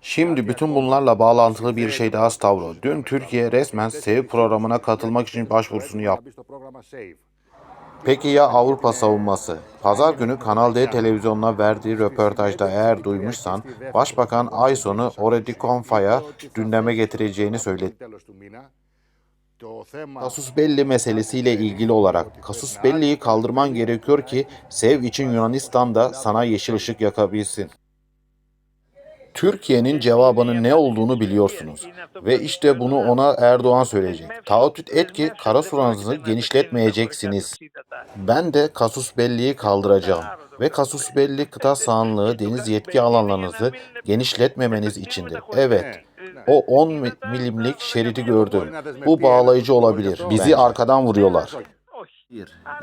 Şimdi bütün bunlarla bağlantılı bir şey daha Stavro. Dün Türkiye resmen SEV programına katılmak için başvurusunu yaptı. Peki ya Avrupa savunması? Pazar günü Kanal D televizyonuna verdiği röportajda eğer duymuşsan, Başbakan ay sonu Oredikonfa'ya gündeme getireceğini söyledi. Kasus Belli meselesiyle ilgili olarak Kasus Belli'yi kaldırman gerekiyor ki SEV için Yunanistan da sana yeşil ışık yakabilsin. Türkiye'nin cevabının ne olduğunu biliyorsunuz. Ve işte bunu ona Erdoğan söyleyecek. Taahhüt et ki kara suranızı genişletmeyeceksiniz. Ben de Kasus Belli'yi kaldıracağım. Ve Kasus Belli kıta sahanlığı deniz yetki alanlarınızı genişletmemeniz içindir. Evet, o 10 mi- milimlik şeridi gördüm. Bu bağlayıcı olabilir. Bizi arkadan vuruyorlar.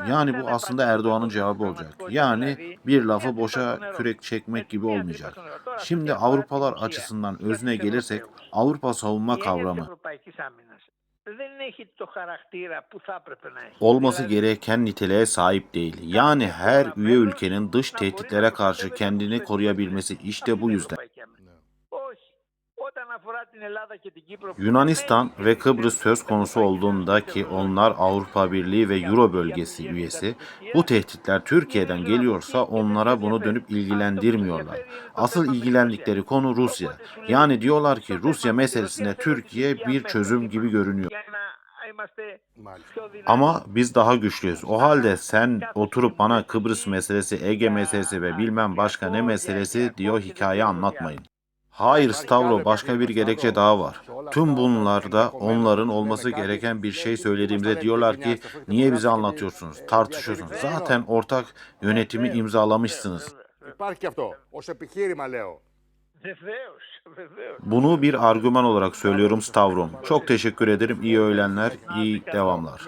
Yani bu aslında Erdoğan'ın cevabı olacak. Yani bir lafı boşa kürek çekmek gibi olmayacak. Şimdi Avrupalar açısından özüne gelirsek Avrupa savunma kavramı olması gereken niteliğe sahip değil. Yani her üye ülkenin dış tehditlere karşı kendini koruyabilmesi işte bu yüzden. Yunanistan ve Kıbrıs söz konusu olduğunda ki onlar Avrupa Birliği ve Euro bölgesi üyesi, bu tehditler Türkiye'den geliyorsa onlara bunu dönüp ilgilendirmiyorlar. Asıl ilgilendikleri konu Rusya. Yani diyorlar ki Rusya meselesine Türkiye bir çözüm gibi görünüyor. Ama biz daha güçlüyüz. O halde sen oturup bana Kıbrıs meselesi, Ege meselesi ve bilmem başka ne meselesi diyor hikaye anlatmayın. Hayır Stavro başka bir gerekçe daha var. Tüm bunlarda onların olması gereken bir şey söylediğimde diyorlar ki niye bize anlatıyorsunuz, tartışıyorsunuz. Zaten ortak yönetimi imzalamışsınız. Bunu bir argüman olarak söylüyorum Stavrom. Çok teşekkür ederim. İyi öğlenler, iyi devamlar.